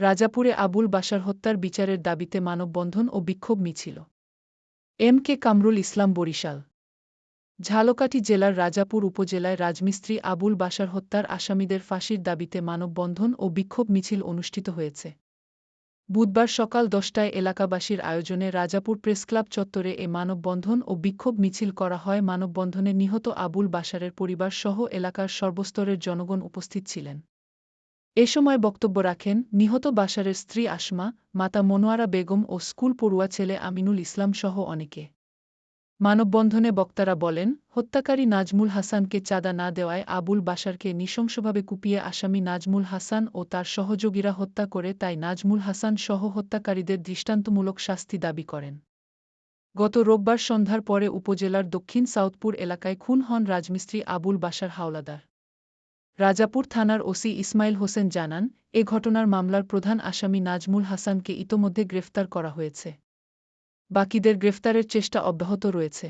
রাজাপুরে আবুল বাশার হত্যার বিচারের দাবিতে মানববন্ধন ও বিক্ষোভ মিছিল। M K Kamrul Islam Barisal. Jhalakathi জেলার রাজাপুর উপজেলায় রাজমিস্ত্রি আবুল বাশার হত্যার আসামিদের ফাঁসির দাবিতে মানববন্ধন ও বিক্ষোভ মিছিল অনুষ্ঠিত হয়েছে। বুধবার সকাল দশটায় এলাকাবাসীর আয়োজনে রাজাপুর প্রেসক্লাব চত্বরে এ মানববন্ধন ও বিক্ষোভ মিছিল করা হয়। মানববন্ধনে নিহত আবুল বাশারের পরিবারসহ এলাকার সর্বস্তরের জনগণ উপস্থিত ছিলেন। এ সময় বক্তব্য রাখেন নিহত বাশারের স্ত্রী আসমা, মাতা মনোয়ারা বেগম ও স্কুল পড়ুয়া ছেলে আমিনুল ইসলাম সহ অনেকে। মানববন্ধনে বক্তারা বলেন, হত্যাকারী নাজমুল হাসানকে চাঁদা না দেওয়ায় আবুল বাশারকে নৃশংসভাবে কুপিয়ে আসামি নাজমুল হাসান ও তার সহযোগীরা হত্যা করে তাই নাজমুল হাসান সহ হত্যাকারীদের দৃষ্টান্তমূলক শাস্তি দাবি করেন। গত রোববার সন্ধ্যার পরে উপজেলার দক্ষিণ সাউথপুর এলাকায় খুন হন রাজমিস্ত্রি আবুল বাশার হাওলাদার। রাজাপুর থানার ওসি ইসমাইল হোসেন জানান, এ ঘটনার মামলার প্রধান আসামি নাজমুল হাসানকে ইতোমধ্যে গ্রেফতার করা হয়েছে। বাকিদের গ্রেফতারের চেষ্টা অব্যাহত রয়েছে।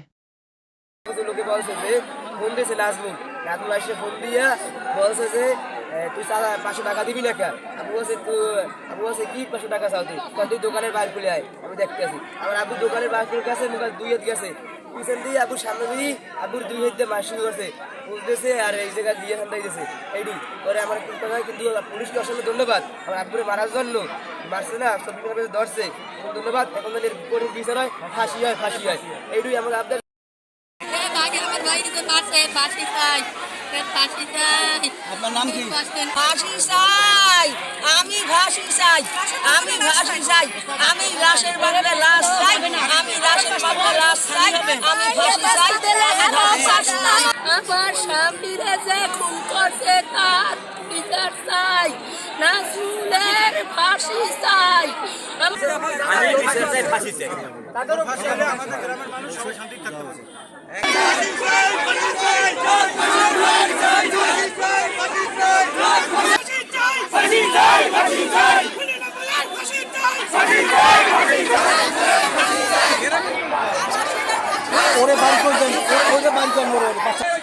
দোকানের বাইর খুলে আয়, আমি দেখতে আমার আবু দোকানের বাইর দুই গেছে। পিছন দিয়ে আবুর সামনে দিয়ে আবুর দুই হাত দিয়ে মার শুরু করছে। বুঝতেছে আর এই জায়গায় দিয়ে ঠান্ডা গেছে এইটি পরে আমার কিন্তু কিন্তু পুলিশকে অসংখ্য ধন্যবাদ। আমার আব্বুরে মারার জন্য মারছে না চব্বিশ ধরছে। ধন্যবাদ। এখন তাদের কঠিন বিচার হয় ফাঁসি হয় ফাঁসি হয়। এইটুই আমার বাগে আমার ফাঁসি চাই। আপনার নাম কি? ফাঁসি চাই। আমি ফাঁসি চাই। আমি ফাঁসি চাই। আমি লাশের বদলে লাশ চাই। আমি লাশের বদলে লাশ আমার স্বামীরা যে খুন করছে তার বিচার চাই নাজমুলের ফাঁসি চাই করবেন ওরে বাচ্চা